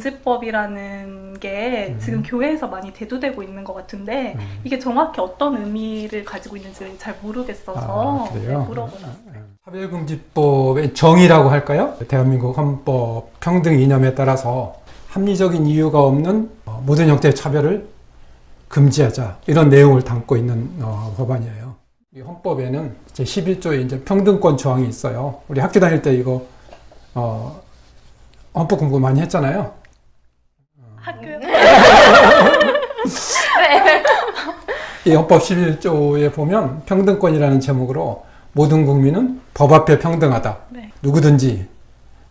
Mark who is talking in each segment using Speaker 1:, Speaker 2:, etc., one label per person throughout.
Speaker 1: 차별금지법이라는 게 지금 교회에서 많이 대두되고 있는 것 같은데
Speaker 2: 음.
Speaker 1: 이게 정확히 어떤 의미를 가지고 있는지 잘 모르겠어서
Speaker 2: 아,
Speaker 1: 네? 물어보았어요.
Speaker 2: 차별금지법의 정의라고 할까요? 대한민국 헌법 평등 이념에 따라서 합리적인 이유가 없는 어, 모든 형태의 차별을 금지하자 이런 내용을 담고 있는 어, 법안이에요. 이 헌법에는 제 11조에 이제 평등권 조항이 있어요. 우리 학교 다닐 때 이거 어, 헌법 공부 많이 했잖아요.
Speaker 1: 학교에
Speaker 3: 네.
Speaker 2: 이 헌법 11조에 보면 평등권이라는 제목으로 모든 국민은 법 앞에 평등하다.
Speaker 1: 네.
Speaker 2: 누구든지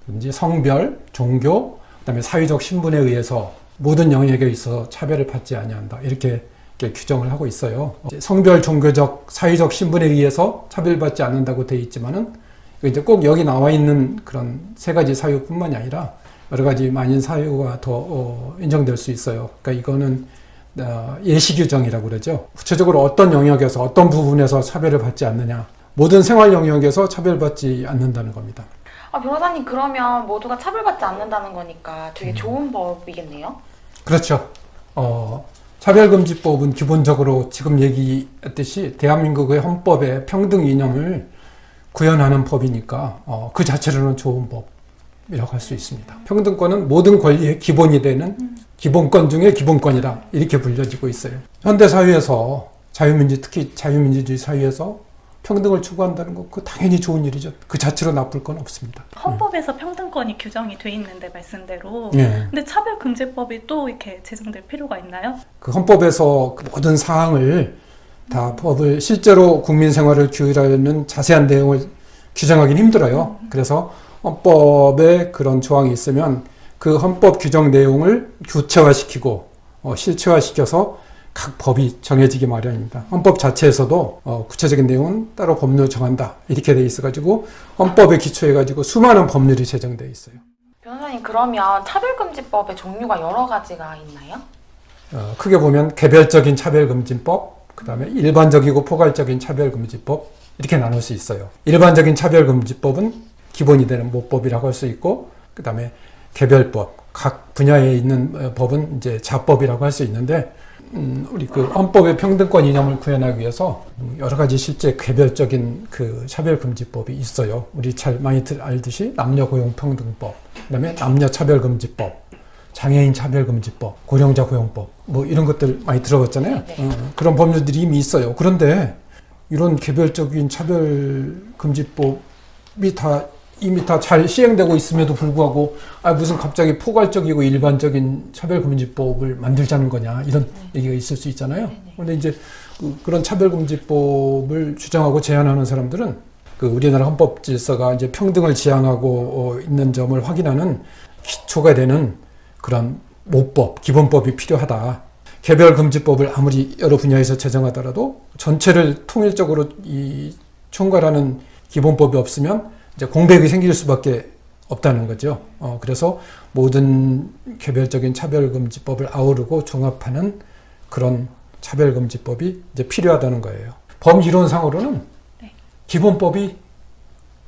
Speaker 2: 든지 성별, 종교, 그다음에 사회적 신분에 의해서 모든 영역에 있어 차별을 받지 아니한다. 이렇게, 이렇게 규정을 하고 있어요. 성별, 종교적, 사회적 신분에 의해서 차별받지 않는다고 돼 있지만은 이제 꼭 여기 나와 있는 그런 세 가지 사유뿐만이 아니라 여러 가지 많은 사유가 더 어, 인정될 수 있어요. 그러니까 이거는 어, 예시 규정이라고 그러죠. 구체적으로 어떤 영역에서 어떤 부분에서 차별을 받지 않느냐. 모든 생활 영역에서 차별받지 않는다는 겁니다.
Speaker 3: 아, 변호사님 그러면 모두가 차별받지 않는다는 거니까 되게 좋은 법이겠네요.
Speaker 2: 그렇죠. 어, 차별금지법은 기본적으로 지금 얘기했듯이 대한민국의 헌법의 평등 이념을 구현하는 법이니까 어, 그 자체로는 좋은 법 이라고 할 수 있습니다. 평등권은 모든 권리의 기본이 되는 기본권 중에 기본권이다 이렇게 불려지고 있어요. 현대 사회에서 자유민주 특히 자유민주주의 사회에서 평등을 추구한다는 거 그 당연히 좋은 일이죠. 그 자체로 나쁠 건 없습니다.
Speaker 1: 헌법에서 평등권이 규정이 돼 있는데 말씀대로
Speaker 2: 예.
Speaker 1: 근데 차별금지법이 또 이렇게 제정될 필요가 있나요?
Speaker 2: 그 헌법에서 그 모든 사항을 다 법을 실제로 국민 생활을 규율하는 자세한 내용을 규정하기는 힘들어요. 그래서 헌법에 그런 조항이 있으면 그 헌법 규정 내용을 구체화시키고 어, 실체화시켜서 각 법이 정해지기 마련입니다. 헌법 자체에서도 어, 구체적인 내용은 따로 법률 정한다 이렇게 돼 있어가지고 헌법에 기초해가지고 수많은 법률이 제정돼 있어요.
Speaker 3: 변호사님 그러면 차별금지법의 종류가 여러 가지가 있나요?
Speaker 2: 어, 크게 보면 개별적인 차별금지법, 그 다음에 일반적이고 포괄적인 차별금지법 이렇게 나눌 수 있어요. 일반적인 차별금지법은 기본이 되는 모법이라고 할 수 있고, 그 다음에 개별법, 각 분야에 있는 어, 법은 이제 자법이라고 할 수 있는데, 음, 우리 그 헌법의 평등권 이념을 구현하기 위해서 음, 여러 가지 실제 개별적인 그 차별금지법이 있어요. 우리 잘 많이 들- 알듯이 남녀 고용 평등법, 그다음에 남녀 차별금지법, 장애인 차별금지법, 고령자 고용법, 뭐 이런 것들 많이 들어봤잖아요.
Speaker 3: 네.
Speaker 2: 어, 그런 법률들이 이미 있어요. 그런데 이런 개별적인 차별금지법이 다 이미 다 잘 시행되고 있음에도 불구하고 아 무슨 갑자기 포괄적이고 일반적인 차별금지법을 만들자는 거냐 이런 얘기가 있을 수 있잖아요. 그런데 이제 그, 그런 차별금지법을 주장하고 제안하는 사람들은 그 우리나라 헌법 질서가 이제 평등을 지향하고 어, 있는 점을 확인하는 기초가 되는 그런 모법, 기본법이 필요하다. 개별 금지법을 아무리 여러 분야에서 제정하더라도 전체를 통일적으로 이 총괄하는 기본법이 없으면 이제 공백이 생길 수밖에 없다는 거죠. 어, 그래서 모든 개별적인 차별금지법을 아우르고 종합하는 그런 차별금지법이 이제 필요하다는 거예요. 법이론상으로는
Speaker 1: 네.
Speaker 2: 기본법이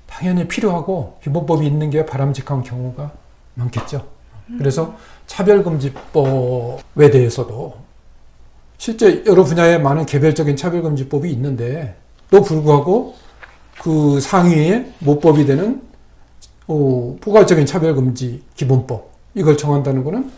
Speaker 2: 당연히 필요하고 기본법이 있는 게 바람직한 경우가 많겠죠. 그래서 차별금지법에 대해서도 실제 여러 분야에 많은 개별적인 차별금지법이 있는데 또 불구하고 그 상위에 모법이 되는 어, 포괄적인 차별금지 기본법 이걸 정한다는 거는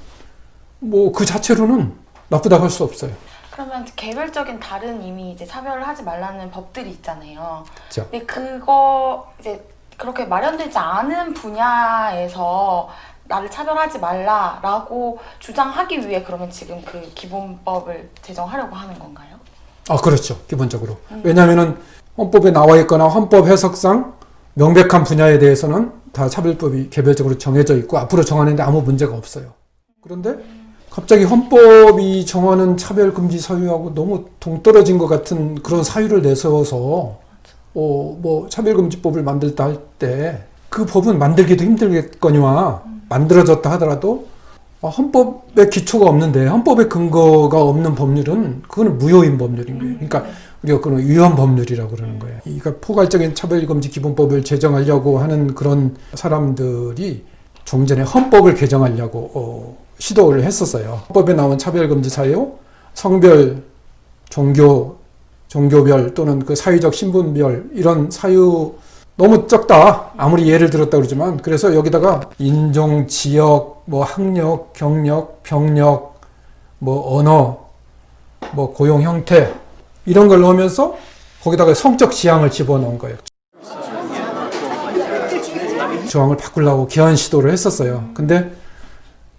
Speaker 2: 뭐 그 자체로는 나쁘다고 할 수 없어요.
Speaker 3: 그러면 개별적인 다른 이미 이제 차별을 하지 말라는 법들이 있잖아요.
Speaker 2: 그렇죠.
Speaker 3: 근데 그거 이제 그렇게 마련되지 않은 분야에서 나를 차별하지 말라라고 주장하기 위해 그러면 지금 그 기본법을 제정하려고 하는 건가요?
Speaker 2: 아, 그렇죠. 기본적으로. 왜냐하면은 헌법에 나와 있거나 헌법 해석상 명백한 분야에 대해서는 다 차별법이 개별적으로 정해져 있고 앞으로 정하는데 아무 문제가 없어요. 그런데 갑자기 헌법이 정하는 차별금지 사유하고 너무 동떨어진 것 같은 그런 사유를 내세워서 어, 뭐 차별금지법을 만들다 할 때 그 법은 만들기도 힘들겠거니와 만들어졌다 하더라도 어, 헌법에 기초가 없는데 헌법에 근거가 없는 법률은 그거는 무효인 법률인 거예요. 그러니까 우리가 그런 위헌 법률이라고 그러는 거예요. 그러니까 포괄적인 차별금지 기본법을 제정하려고 하는 그런 사람들이 종전에 헌법을 개정하려고 어, 시도를 했었어요. 헌법에 나온 차별금지 사유, 성별, 종교, 종교별 또는 그 사회적 신분별 이런 사유 너무 적다. 아무리 예를 들었다 그러지만 그래서 여기다가 인종, 지역, 뭐 학력, 경력, 병력, 뭐 언어, 뭐 고용 형태 이런 걸 넣으면서 거기다가 성적 지향을 집어넣은 거예요. 조항을 바꾸려고 개헌 시도를 했었어요. 근데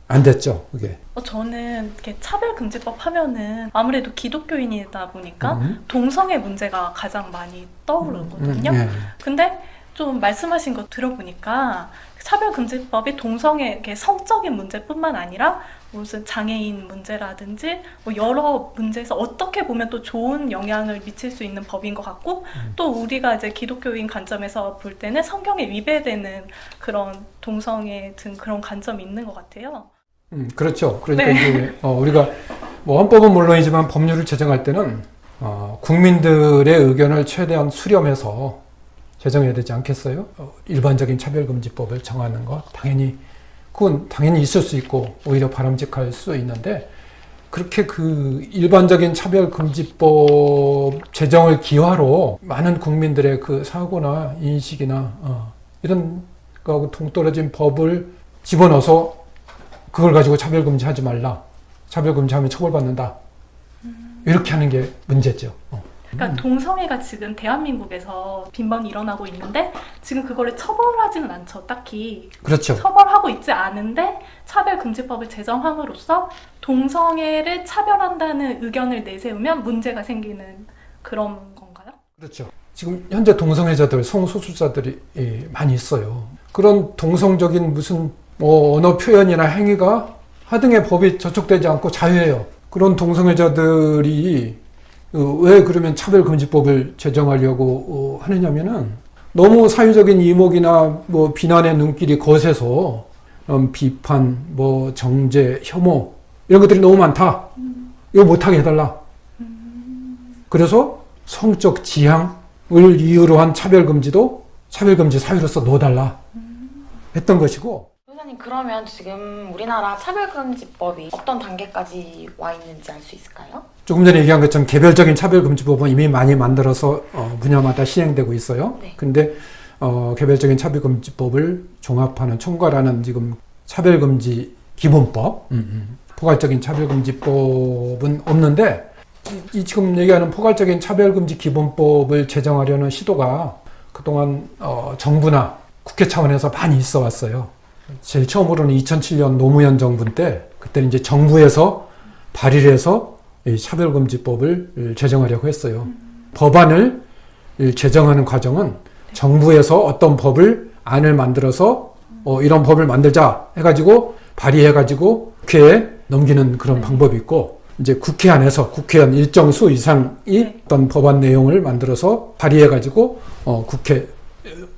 Speaker 2: 안 됐죠, 그게.
Speaker 1: 어, 저는 이렇게 차별금지법 하면은 아무래도 기독교인이다 보니까
Speaker 2: 음.
Speaker 1: 동성애 문제가 가장 많이 떠오르거든요.
Speaker 2: 음, 예.
Speaker 1: 근데 좀 말씀하신 거 들어보니까 차별금지법이 동성애 성적인 문제뿐만 아니라 무슨 장애인 문제라든지 뭐 여러 문제에서 어떻게 보면 또 좋은 영향을 미칠 수 있는 법인 것 같고 또 우리가 이제 기독교인 관점에서 볼 때는 성경에 위배되는 그런 동성애 등 그런 관점이 있는 것 같아요.
Speaker 2: 음, 그렇죠. 그러니까
Speaker 1: 네.
Speaker 2: 이제 어, 우리가 뭐 헌법은 물론이지만 법률을 제정할 때는 어, 국민들의 의견을 최대한 수렴해서 제정해야 되지 않겠어요? 어, 일반적인 차별금지법을 정하는 것 당연히 그건 당연히 있을 수 있고 오히려 바람직할 수 있는데 그렇게 그 일반적인 차별금지법 제정을 기화로 많은 국민들의 그 사고나 인식이나 어, 이런 거하고 동떨어진 법을 집어넣어서 그걸 가지고 차별금지하지 말라. 차별금지하면 처벌받는다. 이렇게 하는 게 문제죠. 어.
Speaker 1: 그러니까 동성애가 지금 대한민국에서 빈번히 일어나고 있는데 지금 그거를 처벌하지는 않죠, 딱히.
Speaker 2: 그렇죠.
Speaker 1: 처벌하고 있지 않은데 차별금지법을 제정함으로써 동성애를 차별한다는 의견을 내세우면 문제가 생기는 그런 건가요?
Speaker 2: 그렇죠. 지금 현재 동성애자들, 성소수자들이 예, 많이 있어요. 그런 동성적인 무슨 뭐 언어 표현이나 행위가 하등의 법이 저촉되지 않고 자유해요. 그런 동성애자들이 어, 왜 그러면 차별금지법을 제정하려고 어, 하느냐면은 너무 사회적인 이목이나 뭐 비난의 눈길이 거세서 음, 비판, 뭐 정죄, 혐오 이런 것들이 너무 많다. 이거 못하게 해달라. 그래서 성적 지향을 이유로 한 차별금지도 차별금지 사유로서 넣어달라 했던 것이고
Speaker 3: 변호사님 그러면 지금 우리나라 차별금지법이 어떤 단계까지 와 있는지 알 수 있을까요?
Speaker 2: 조금 전에 얘기한 것처럼 개별적인 차별금지법은 이미 많이 만들어서 어, 분야마다 시행되고 있어요.
Speaker 3: 네.
Speaker 2: 근데 어, 개별적인 차별금지법을 종합하는 총괄하는 지금 차별금지 기본법, 음, 음. 포괄적인 차별금지법은 없는데 이, 이 지금 얘기하는 포괄적인 차별금지 기본법을 제정하려는 시도가 그동안 어, 정부나 국회 차원에서 많이 있어 왔어요. 제일 처음으로는 2007년 노무현 정부 때 그때는 이제 정부에서 발의를 해서 이 차별금지법을 제정하려고 했어요. 법안을 제정하는 과정은 정부에서 어떤 법을 안을 만들어서 어, 이런 법을 만들자 해가지고 발의해가지고 국회에 넘기는 그런 방법이 있고 이제 국회 안에서 국회의원 일정 수 이상이
Speaker 1: 네.
Speaker 2: 어떤 법안 내용을 만들어서 발의해가지고 어, 국회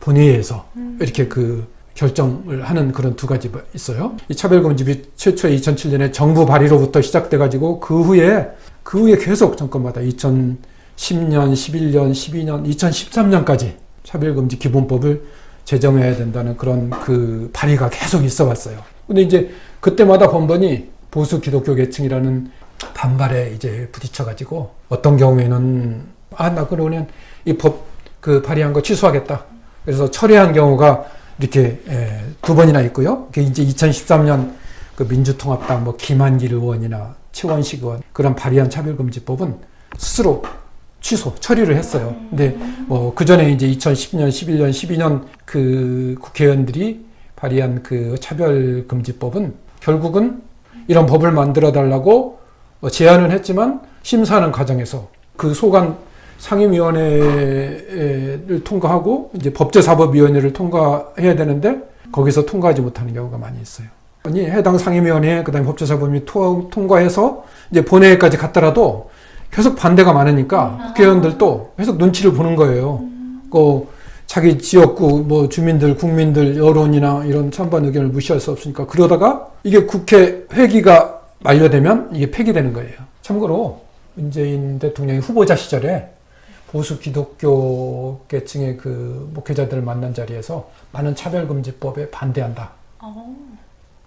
Speaker 2: 본회의에서 이렇게 그 결정을 하는 그런 두 가지가 있어요. 이 차별금지비 최초에 2007년에 정부 발의로부터 시작돼가지고 그 후에 그 후에 계속 정권마다 2010년, 11년, 12년, 2013년까지 차별금지 기본법을 제정해야 된다는 그런 그 발의가 계속 있어 왔어요. 근데 이제 그때마다 번번이 보수 기독교 계층이라는 반발에 이제 부딪혀가지고 어떤 경우에는 아, 나 그러면 이 법 그 발의한 거 취소하겠다. 그래서 철회한 경우가 이렇게 에, 두 번이나 있고요. 이제 2013년 그 민주통합당 뭐 김한길 의원이나 최원식 의원 그런 발의한 차별금지법은 스스로 취소 처리를 했어요. 근데 뭐 그 전에 이제 2010년, 11년, 12년 그 국회의원들이 발의한 그 차별금지법은 결국은 이런 법을 만들어 달라고 어, 제안은 했지만 심사하는 과정에서 그 소관 상임위원회를 통과하고 이제 법제사법위원회를 통과해야 되는데 거기서 통과하지 못하는 경우가 많이 있어요. 아니 해당 상임위원회 그다음에 법제사법위 토- 통과해서 이제 본회의까지 갔더라도 계속 반대가 많으니까 국회의원들도 계속 눈치를 보는 거예요. 그 자기 지역구 뭐 주민들 국민들 여론이나 이런 찬반 의견을 무시할 수 없으니까 그러다가 이게 국회 회기가 만료되면 이게 폐기되는 거예요. 참고로 문재인 대통령이 후보자 시절에 보수 기독교 계층의 그 목회자들을 만난 자리에서 많은 차별금지법에 반대한다.
Speaker 1: 어.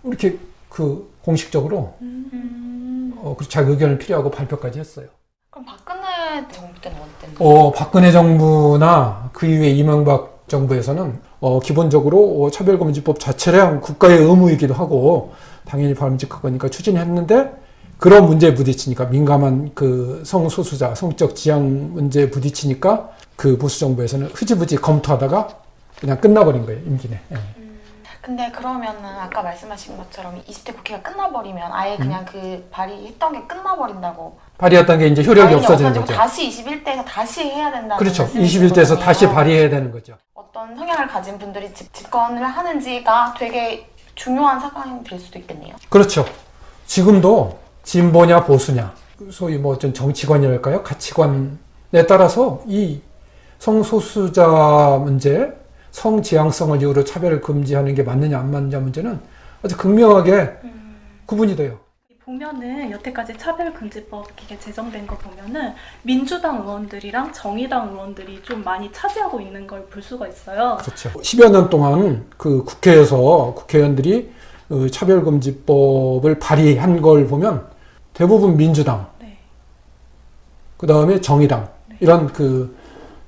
Speaker 2: 이렇게 그 공식적으로
Speaker 3: 음.
Speaker 2: 어, 그 자기 의견을 필요하고 발표까지 했어요.
Speaker 3: 그럼 박근혜 정부 때는 어땠나요?
Speaker 2: 어, 박근혜 정부나 그 이후에 이명박 정부에서는 어, 기본적으로 어, 차별금지법 자체랑 국가의 의무이기도 하고 당연히 바람직하니까 추진했는데 그런 문제에 부딪히니까 민감한 그 성소수자 성적 지향 문제에 부딪히니까 그 보수 정부에서는 흐지부지 검토하다가 그냥 끝나버린 거예요 임기내. 예.
Speaker 3: 근데 그러면은 아까 말씀하신 것처럼 20대 국회가 끝나버리면 아예 그냥 그 발의했던 게 끝나버린다고
Speaker 2: 발의했던 게 이제 효력이 없어지는
Speaker 3: 없어지고
Speaker 2: 거죠.
Speaker 3: 다시 21대에서 다시 해야 된다는
Speaker 2: 그렇죠.
Speaker 3: 말씀이신
Speaker 2: 21대에서
Speaker 3: 거잖아요.
Speaker 2: 다시 발의해야 되는 거죠.
Speaker 3: 어떤 성향을 가진 분들이 집, 집권을 하는지가 되게 중요한 사강이 될 수도 있겠네요.
Speaker 2: 그렇죠. 지금도 진보냐 보수냐, 소위 뭐 어떤 정치관이랄까요? 가치관에 따라서 이 성소수자 문제, 성지향성을 이유로 차별을 금지하는 게 맞느냐 안 맞느냐 문제는 아주 극명하게 구분이 돼요.
Speaker 1: 보면은 여태까지 차별금지법 이게 제정된 거 보면은 민주당 의원들이랑 정의당 의원들이 좀 많이 차지하고 있는 걸 볼 수가 있어요.
Speaker 2: 그렇죠. 10여 년 동안 그 국회에서 국회의원들이 그 차별금지법을 발의한 걸 보면 대부분 민주당,
Speaker 1: 네.
Speaker 2: 그 다음에 정의당 이런 그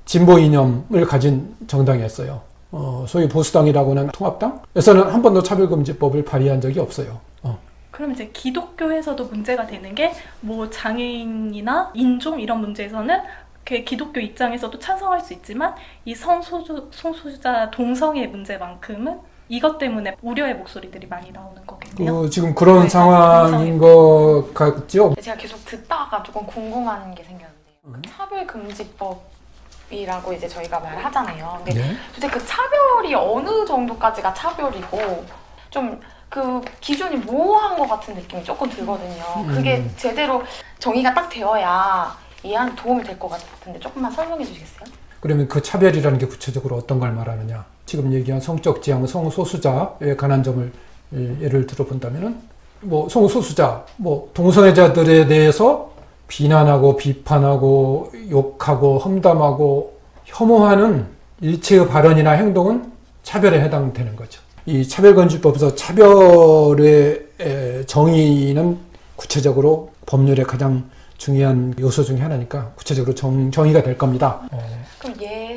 Speaker 2: 진보 이념을 가진 정당이었어요. 어, 소위 보수당이라고는 통합당에서는 한 번도 차별금지법을 발의한 적이 없어요. 어.
Speaker 1: 그럼 이제 기독교에서도 문제가 되는 게 뭐 장애인이나 인종 이런 문제에서는 그 기독교 입장에서도 찬성할 수 있지만 이 성소수 성소수자 동성애 문제만큼은 이것 때문에 우려의 목소리들이 많이 나오는 거겠네요.
Speaker 2: 그 지금 그런
Speaker 1: 네,
Speaker 2: 상황인 것 같죠.
Speaker 3: 제가 계속 듣다가 조금 궁금한 게 생겼는데요. 그
Speaker 2: 음.
Speaker 3: 차별금지법이라고 이제 저희가 말을 하잖아요. 근데
Speaker 2: 네.
Speaker 3: 도대체 그 차별이 어느 정도까지가 차별이고 좀 그 기준이 모호한 것 같은 느낌이 조금 들거든요. 그게
Speaker 2: 음.
Speaker 3: 제대로 정의가 딱 되어야 이해하는 도움이 될 것 같은데 조금만 설명해 주시겠어요?
Speaker 2: 그러면 그 차별이라는 게 구체적으로 어떤 걸 말하느냐? 지금 얘기한 성적 지향, 성소수자에 관한 점을 예를 들어본다면은 뭐 성소수자, 뭐 동성애자들에 대해서 비난하고 비판하고 욕하고 험담하고 혐오하는 일체의 발언이나 행동은 차별에 해당되는 거죠. 이 차별금지법에서 차별의 에, 정의는 구체적으로 법률의 가장 중요한 요소 중에 하나니까 구체적으로 정, 정의가 될 겁니다.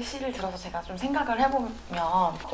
Speaker 3: 예시를 들어서 제가 좀 생각을 해보면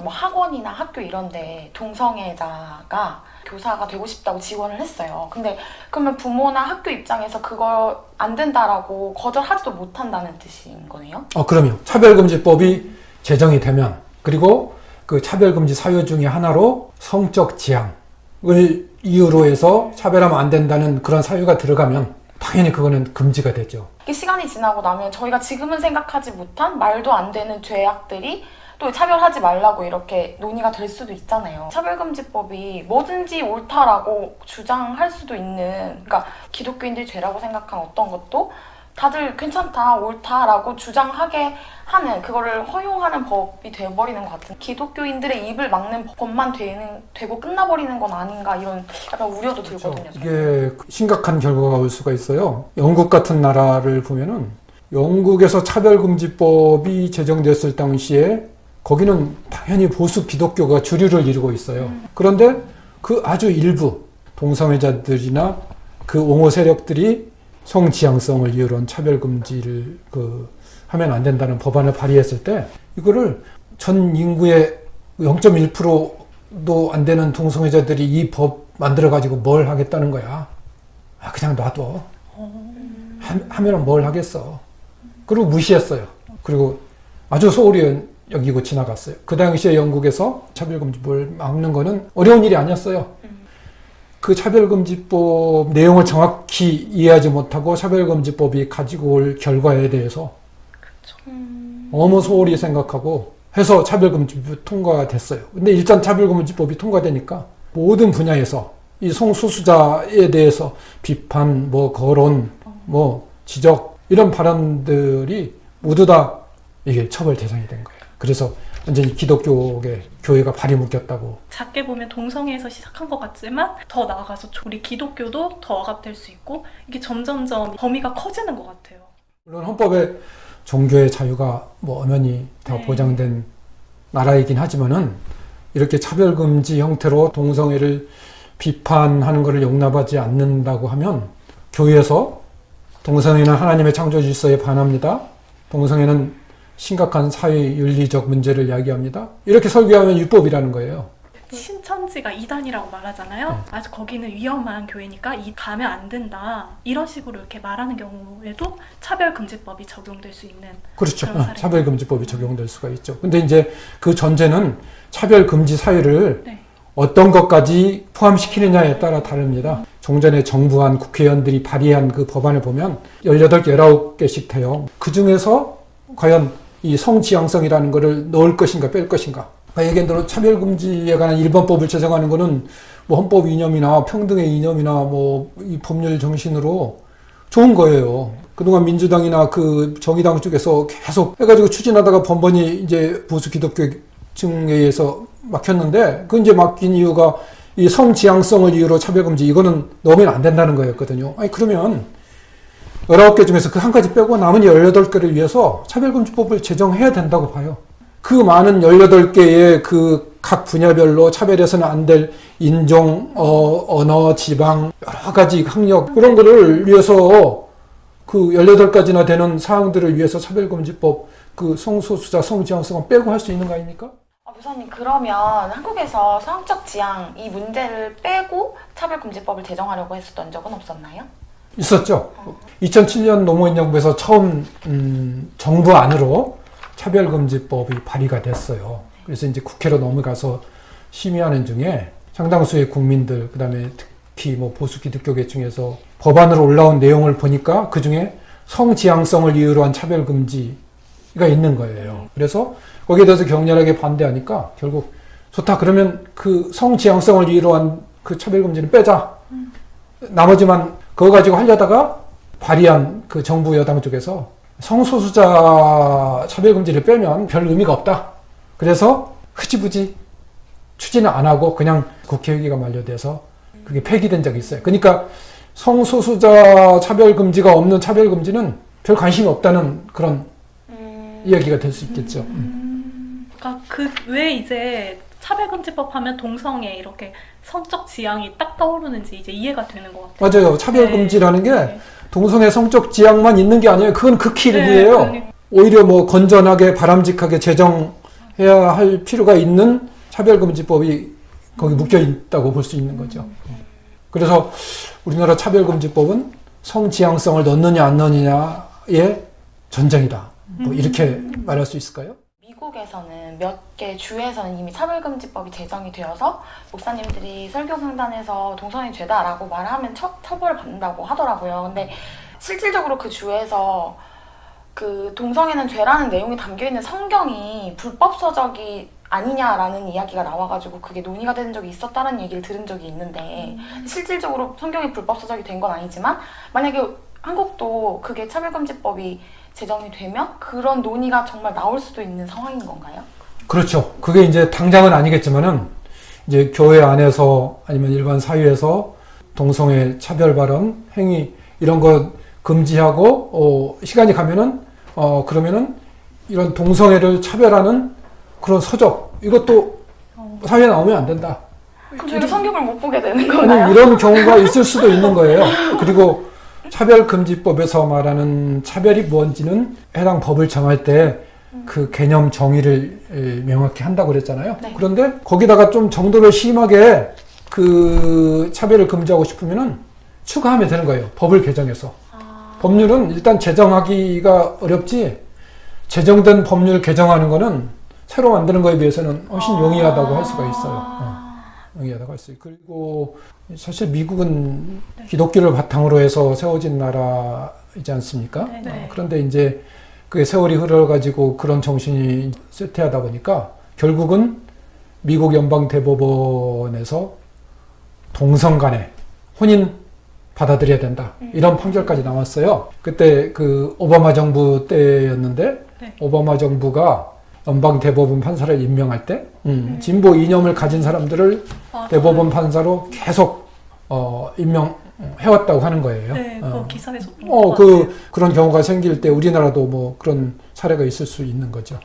Speaker 3: 뭐 학원이나 학교 이런데 동성애자가 교사가 되고 싶다고 지원을 했어요. 근데 그러면 부모나 학교 입장에서 그걸 안 된다라고 거절하지도 못한다는 뜻인 거네요?
Speaker 2: 어, 그럼요. 차별금지법이 제정이 되면 그리고 그 차별금지 사유 중에 하나로 성적 지향을 이유로 해서 차별하면 안 된다는 그런 사유가 들어가면 당연히 그거는 금지가 되죠.
Speaker 3: 시간이 지나고 나면 저희가 지금은 생각하지 못한 말도 안 되는 죄악들이 또 차별하지 말라고 이렇게 논의가 될 수도 있잖아요. 차별금지법이 뭐든지 옳다라고 주장할 수도 있는, 그러니까 기독교인들이 죄라고 생각한 어떤 것도 다들 괜찮다, 옳다라고 주장하게 하는, 그거를 허용하는 법이 돼버리는 것 같은. 기독교인들의 입을 막는 법만 되는, 되고 끝나버리는 건 아닌가, 이런 약간 우려도 들거든요. 저는.
Speaker 2: 이게 심각한 결과가 올 수가 있어요. 영국 같은 나라를 보면은 영국에서 차별금지법이 제정됐을 당시에 거기는 당연히 보수 기독교가 주류를 이루고 있어요. 그런데 그 아주 일부 동성애자들이나 그 옹호 세력들이 성지향성을 이유로 한 차별 금지를 그 하면 안 된다는 법안을 발의했을 때 이거를 전 인구의 0.1%도 안 되는 동성애자들이 이 법 만들어 가지고 뭘 하겠다는 거야. 아 그냥 놔둬. 하, 하면은 뭘 하겠어. 그리고 무시했어요. 그리고 아주 소홀히 여기고 지나갔어요. 그 당시에 영국에서 차별금지법을 막는 거는 어려운 일이 아니었어요. 그 차별금지법 내용을 정확히 이해하지 못하고 차별금지법이 가지고 올 결과에 대해서
Speaker 3: 음.
Speaker 2: 너무 소홀히 생각하고 해서 차별금지법이 통과가 됐어요. 근데 일단 차별금지법이 통과되니까 모든 분야에서 이 성소수자에 대해서 비판, 뭐 거론, 뭐 지적 이런 발언들이 모두 다 이게 처벌 대상이 된 거예요. 그래서 완전히 기독교계 교회가 발이 묶였다고.
Speaker 1: 작게 보면 동성애에서 시작한 것 같지만 더 나아가서 우리 기독교도 더 억압될 수 있고 이게 점점점 범위가 커지는 것 같아요.
Speaker 2: 물론 헌법에 종교의 자유가 뭐 엄연히 다
Speaker 1: 네.
Speaker 2: 보장된 나라이긴 하지만은 이렇게 차별금지 형태로 동성애를 비판하는 것을 용납하지 않는다고 하면 교회에서 동성애는 하나님의 창조 질서에 반합니다. 동성애는 심각한 사회 윤리적 문제를 야기합니다. 이렇게 설교하면 유법이라는 거예요.
Speaker 1: 신천지가 이단이라고 말하잖아요.
Speaker 2: 네.
Speaker 1: 아주 거기는 위험한 교회니까 이 가면 안 된다. 이런 식으로 이렇게 말하는 경우에도 차별금지법이 적용될 수 있는
Speaker 2: 그렇죠.
Speaker 1: 사례.
Speaker 2: 차별금지법이 적용될 수가 있죠. 근데 이제 그 전제는 차별금지 사유를
Speaker 1: 네.
Speaker 2: 어떤 것까지 포함시키느냐에 따라 다릅니다. 종전에 정부안 국회의원들이 발의한 그 법안을 보면 18개, 19개씩 돼요. 그 중에서 과연 이 성지향성이라는 것을 넣을 것인가 뺄 것인가. 그러니까 얘기한 대로 차별금지에 관한 일반법을 제정하는 것은 뭐 헌법 이념이나 평등의 이념이나 뭐 이 법률 정신으로 좋은 거예요. 그동안 민주당이나 그 정의당 쪽에서 계속 해가지고 추진하다가 번번이 이제 보수 기독교층에 의해서 막혔는데 그 이제 막힌 이유가 이 성지향성을 이유로 차별금지 이거는 넣으면 안 된다는 거였거든요. 아니 그러면 19개 중에서 그 한 가지 빼고 남은 18개를 위해서 차별금지법을 제정해야 된다고 봐요. 그 많은 18개의 그 각 분야별로 차별해서는 안 될 인종, 어, 언어, 지방, 여러 가지 학력, 그런 거를 위해서 그 18가지나 되는 사항들을 위해서 차별금지법, 그 성소수자, 성지향성은 빼고 할 수 있는 거 아닙니까?
Speaker 3: 아, 교사님 그러면 한국에서 성적 지향 이 문제를 빼고 차별금지법을 제정하려고 했었던 적은 없었나요?
Speaker 2: 있었죠. 2007년 노무현 정부에서 처음 음, 정부 안으로 차별금지법이 발의가 됐어요. 그래서 이제 국회로 넘어가서 심의하는 중에 상당수의 국민들, 그 다음에 특히 뭐 보수 기독교계 중에서 법안으로 올라온 내용을 보니까 그 중에 성지향성을 이유로 한 차별금지가 있는 거예요. 그래서 거기에 대해서 격렬하게 반대하니까 결국 좋다. 그러면 그 성지향성을 이유로 한 그 차별금지는 빼자. 나머지만 그거 가지고 하려다가 발의한 그 정부 여당 쪽에서 성소수자 차별금지를 빼면 별 의미가 없다. 그래서 흐지부지 추진을 안 하고 그냥 국회회기가 만료돼서 그게 폐기된 적이 있어요. 그러니까 성소수자 차별금지가 없는 차별금지는 별 관심이 없다는 그런
Speaker 3: 음,
Speaker 2: 이야기가 될 수 있겠죠. 음.
Speaker 1: 그러니까 그 왜 이제 차별금지법 하면 동성애 이렇게 성적 지향이 딱 떠오르는지 이제 이해가 되는 것 같아요.
Speaker 2: 맞아요. 차별금지라는 게
Speaker 1: 네.
Speaker 2: 동성애 성적 지향만 있는 게 아니에요. 그건 극히
Speaker 1: 네,
Speaker 2: 일부예요.
Speaker 1: 그러니까
Speaker 2: 오히려 뭐 건전하게 바람직하게 제정해야 할 필요가 있는 차별금지법이 거기 묶여 있다고 볼 수 있는 거죠. 그래서 우리나라 차별금지법은 성지향성을 넣느냐 안 넣느냐의 전쟁이다. 뭐 이렇게 말할 수 있을까요?
Speaker 3: 미국에서는 몇 개 주에서는 이미 차별금지법이 제정이 되어서 목사님들이 설교 강단에서 동성애 죄다라고 말하면 처, 처벌을 받는다고 하더라고요. 근데 실질적으로 그 주에서 그 동성애는 죄라는 내용이 담겨 있는 성경이 불법 서적이 아니냐라는 이야기가 나와가지고 그게 논의가 된 적이 있었다는 얘기를 들은 적이 있는데 실질적으로 성경이 불법 서적이 된 건 아니지만 만약에 한국도 그게 차별금지법이 제정이 되면 그런 논의가 정말 나올 수도 있는 상황인 건가요?
Speaker 2: 그렇죠. 그게 이제 당장은 아니겠지만은 이제 교회 안에서 아니면 일반 사회에서 동성애 차별 발언, 행위 이런 거 금지하고 어, 시간이 가면은 어 그러면은 이런 동성애를 차별하는 그런 서적 이것도
Speaker 1: 어,
Speaker 2: 사회에 나오면 안 된다.
Speaker 3: 그럼 저희가 성경을 못 보게 되는 거나요?
Speaker 2: 이런 경우가 있을 수도 있는 거예요. 그리고 차별금지법에서 말하는 차별이 뭔지는 해당 법을 정할 때 그 개념 정의를 에, 명확히 한다고 그랬잖아요.
Speaker 3: 네.
Speaker 2: 그런데 거기다가 좀 정도를 심하게 그 차별을 금지하고 싶으면은 추가하면 되는 거예요. 법을 개정해서.
Speaker 3: 아,
Speaker 2: 법률은 일단 제정하기가 어렵지 제정된 법률 개정하는 거는 새로 만드는 거에 비해서는 훨씬 용이하다고 할 수가 있어요. 어.
Speaker 3: 아.
Speaker 2: 용이하다고 할 수 있고 그리고 사실 미국은 기독교를 바탕으로 해서 세워진 나라이지 않습니까?
Speaker 1: 네, 네.
Speaker 2: 어, 그런데 이제 그 세월이 흘러가지고 그런 정신이 쇠퇴하다 보니까 결국은 미국 연방 대법원에서 동성 간에 혼인 받아들여야 된다. 이런 판결까지 나왔어요. 그때 그 오바마 정부 때였는데
Speaker 1: 네.
Speaker 2: 오바마 정부가 연방 대법원 판사를 임명할 때 음, 진보 이념을 가진 사람들을
Speaker 1: 맞아요.
Speaker 2: 대법원 판사로 계속 어, 임명해왔다고 하는 거예요.
Speaker 1: 네, 그
Speaker 2: 어.
Speaker 1: 기사에서 본
Speaker 2: 어,
Speaker 1: 것
Speaker 2: 그,
Speaker 1: 같아요.
Speaker 2: 그런 경우가 생길 때 우리나라도 뭐 그런 사례가 있을 수 있는 거죠.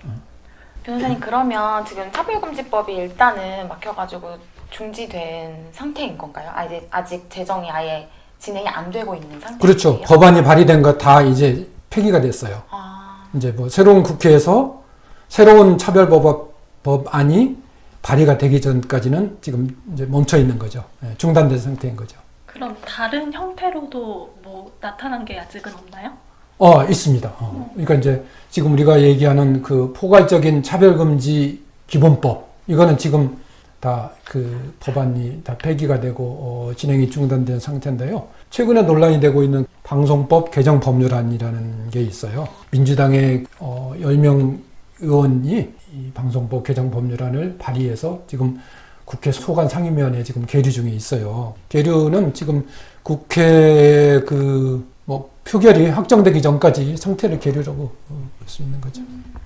Speaker 3: 변호사님 그러면 지금 차별금지법이 일단은 막혀가지고 중지된 상태인 건가요? 아, 이제 아직 제정이 아예 진행이 안 되고 있는 상태예요?
Speaker 2: 그렇죠. 법안이 발의된 거 다 이제 폐기가 됐어요.
Speaker 3: 아,
Speaker 2: 이제 뭐 새로운 국회에서 새로운 차별법 법안이 발의가 되기 전까지는 지금 이제 멈춰 있는 거죠. 예, 중단된 상태인 거죠.
Speaker 1: 그럼 다른 형태로도 뭐 나타난 게 아직은 없나요?
Speaker 2: 어, 있습니다. 어. 그러니까 이제 지금 우리가 얘기하는 그 포괄적인 차별금지 기본법, 이거는 지금 다 그 법안이 다 폐기가 되고 어, 진행이 중단된 상태인데요. 최근에 논란이 되고 있는 방송법 개정 법률안이라는 게 있어요. 민주당의 어, 10명 의원이 이 방송법 개정 법률안을 발의해서 지금 국회 소관 상임위원회에 지금 계류 중에 있어요. 계류는 지금 국회 그 뭐 표결이 확정되기 전까지 상태를 계류라고 어, 볼수 있는 거죠.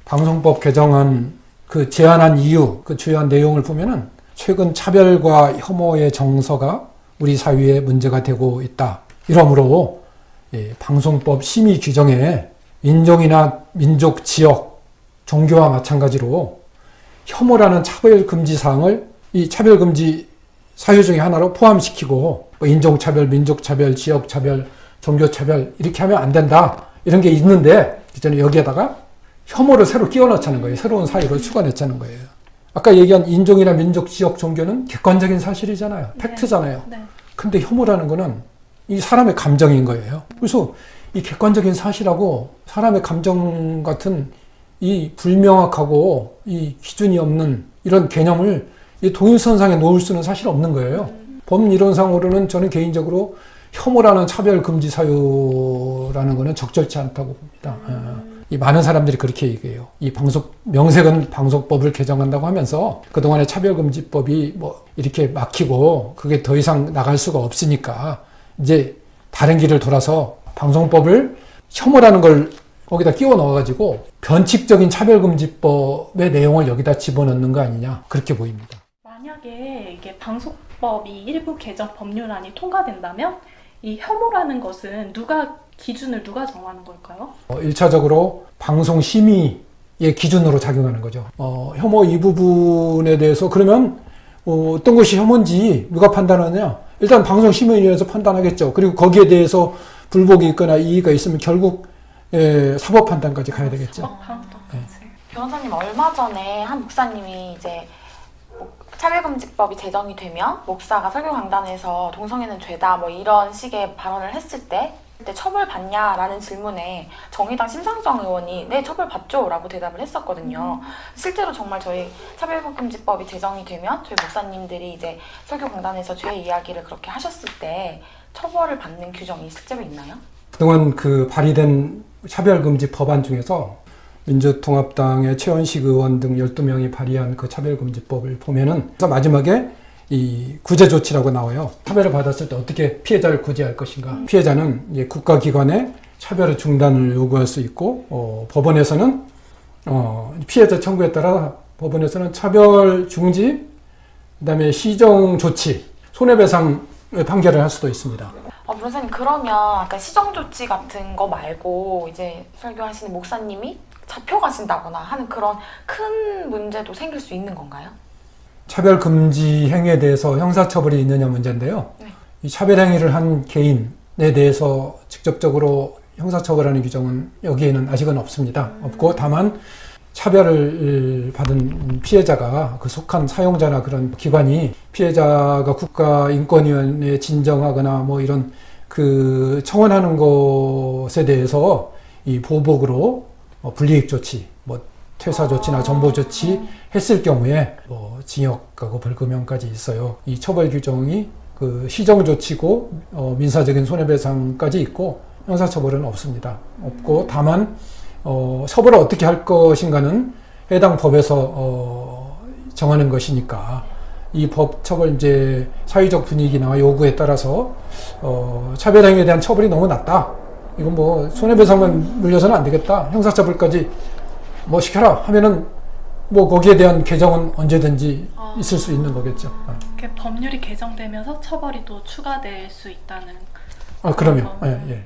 Speaker 2: 방송법 개정안 그 제안한 이유, 그 주요한 내용을 보면은 최근 차별과 혐오의 정서가 우리 사회에 문제가 되고 있다. 이러므로 예, 방송법 심의 규정에 인종이나 민족, 지역, 종교와 마찬가지로 혐오라는 차별 금지 사항을 이 차별 금지 사유 중에 하나로 포함시키고 뭐 인종차별, 민족차별, 지역차별, 종교차별 이렇게 하면 안 된다 이런 게 있는데 저는 여기에다가 혐오를 새로 끼워 넣자는 거예요. 새로운 사유를 추가냈자는 거예요. 아까 얘기한 인종이나 민족, 지역, 종교는 객관적인 사실이잖아요. 팩트잖아요.
Speaker 1: 네.
Speaker 2: 근데 혐오라는 거는 이 사람의 감정인 거예요. 그래서 이 객관적인 사실하고 사람의 감정 같은 이 불명확하고 이 기준이 없는 이런 개념을 이 동일선상에 놓을 수는 사실 없는 거예요. 법 이론상으로는 저는 개인적으로 혐오라는 차별 금지 사유라는 거는 적절치 않다고 봅니다. 어. 이 많은 사람들이 그렇게 얘기해요. 이 방송 명색은 방송법을 개정한다고 하면서 그동안의 차별금지법이 뭐 이렇게 막히고 그게 더 이상 나갈 수가 없으니까 이제 다른 길을 돌아서 방송법을 혐오라는 걸 거기다 끼워 넣어가지고 변칙적인 차별금지법의 내용을 여기다 집어넣는 거 아니냐 그렇게 보입니다.
Speaker 1: 만약에 이게 방송법이 일부 개정 법률안이 통과된다면 이 혐오라는 것은 누가 기준을 누가 정하는 걸까요?
Speaker 2: 어, 1차적으로 방송 심의의 기준으로 작용하는 거죠. 어, 혐오 이 부분에 대해서 그러면 어, 어떤 것이 혐오인지 누가 판단하느냐? 일단 방송 심의위원회에서 판단하겠죠. 그리고 거기에 대해서 불복이 있거나 이의가 있으면 결국 예, 사법 판단까지 가야 되겠죠.
Speaker 1: 어, 방송까지.
Speaker 3: 변호사님 얼마 전에 한 목사님이 이제 뭐 차별금지법이 제정이 되면 목사가 설교 강단에서 동성애는 죄다 뭐 이런 식의 발언을 했을 때 그때 처벌 받냐라는 질문에 정의당 심상정 의원이 네 처벌 받죠라고 대답을 했었거든요. 실제로 정말 저희 차별금지법이 제정이 되면 저희 목사님들이 이제 설교 강단에서 죄 이야기를 그렇게 하셨을 때 처벌을 받는 규정이 실제로 있나요?
Speaker 2: 그동안 그 발의된 차별금지 법안 중에서 민주통합당의 최원식 의원 등 12명이 발의한 그 차별금지법을 보면은 마지막에 이 구제 조치라고 나와요. 차별을 받았을 때 어떻게 피해자를 구제할 것인가. 피해자는 이제 국가기관에 차별의 중단을 요구할 수 있고, 어, 법원에서는, 어, 피해자 청구에 따라 법원에서는 차별 중지, 그 다음에 시정 조치, 손해배상 판결을 할 수도 있습니다.
Speaker 3: 어, 변호사님 그러면 아까 시정 조치 같은 거 말고 이제 설교하시는 목사님이 잡혀가신다거나 하는 그런 큰 문제도 생길 수 있는 건가요?
Speaker 2: 차별 금지 행위에 대해서 형사처벌이 있느냐 문제인데요.
Speaker 3: 네.
Speaker 2: 이 차별 행위를 한 개인에 대해서 직접적으로 형사처벌하는 규정은 여기에는 아직은 없습니다. 없고 다만 차별을 받은 피해자가 그 속한 사용자나 그런 기관이 피해자가 국가인권위원회에 진정하거나 뭐 이런 그 청원하는 것에 대해서 이 보복으로 어, 불이익 조치, 뭐 퇴사 조치나 전보 조치 했을 경우에 뭐 징역하고 벌금형까지 있어요. 이 처벌 규정이 그 시정 조치고 어, 민사적인 손해배상까지 있고 형사처벌은 없습니다. 없고 다만 어, 처벌을 어떻게 할 것인가는 해당 법에서 어, 정하는 것이니까 이 법 처벌 이제 사회적 분위기나 요구에 따라서 어, 차별 행위에 대한 처벌이 너무 낮다. 이건 뭐 손해배상만 물려서는 안 되겠다. 형사처벌까지 뭐 시켜라 하면은 뭐 거기에 대한 개정은 언제든지
Speaker 1: 아.
Speaker 2: 있을 수 있는 거겠죠. 아,
Speaker 1: 법률이 개정되면서 처벌이 또 추가될 수 있다는
Speaker 2: 아 그럼요. 예, 예.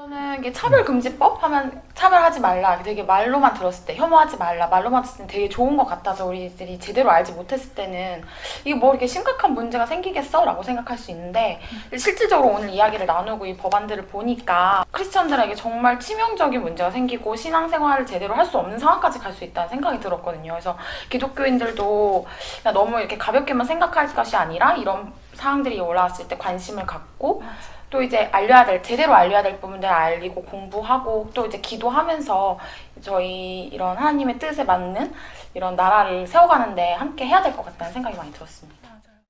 Speaker 2: 아.
Speaker 3: 저는 이게 차별금지법 하면 차별하지 말라 되게 말로만 들었을 때 혐오하지 말라 말로만 들었을 때 되게 좋은 것 같아서 우리들이 제대로 알지 못했을 때는 이게 뭐 이렇게 심각한 문제가 생기겠어? 라고 생각할 수 있는데 실질적으로 오늘 이야기를 나누고 이 법안들을 보니까 크리스천들에게 정말 치명적인 문제가 생기고 신앙생활을 제대로 할 수 없는 상황까지 갈 수 있다는 생각이 들었거든요. 그래서 기독교인들도 너무 이렇게 가볍게만 생각할 것이 아니라 이런 사항들이 올라왔을 때 관심을 갖고 또 이제 알려야 될 제대로 알려야 될 부분들 알리고 공부하고 또 이제 기도하면서 저희 이런 하나님의 뜻에 맞는 이런 나라를 세워가는데 함께 해야 될 것 같다는 생각이 많이 들었습니다.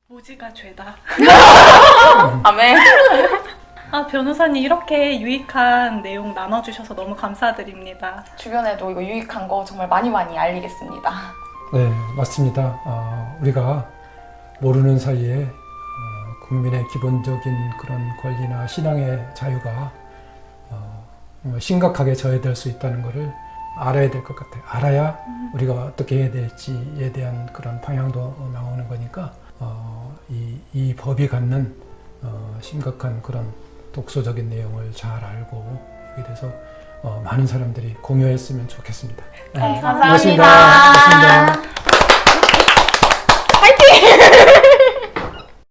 Speaker 1: 모지가 죄다.
Speaker 3: 아멘.
Speaker 1: 아 변호사님 이렇게 유익한 내용 나눠주셔서 너무 감사드립니다.
Speaker 3: 주변에도 이거 유익한 거 정말 많이 많이 알리겠습니다.
Speaker 2: 네, 맞습니다. 어, 우리가 모르는 사이에 어, 국민의 기본적인 그런 권리나 신앙의 자유가 어, 심각하게 저해될 수 있다는 것을 알아야 될 것 같아요. 알아야 우리가 어떻게 해야 될지에 대한 그런 방향도 나오는 거니까 어, 이, 이 법이 갖는 어, 심각한 그런 독소적인 내용을 잘 알고 여기에 대해서 어, 많은 사람들이 공유했으면 좋겠습니다.
Speaker 3: 네,
Speaker 2: 고맙습니다.
Speaker 3: 감사합니다.
Speaker 2: 고맙습니다.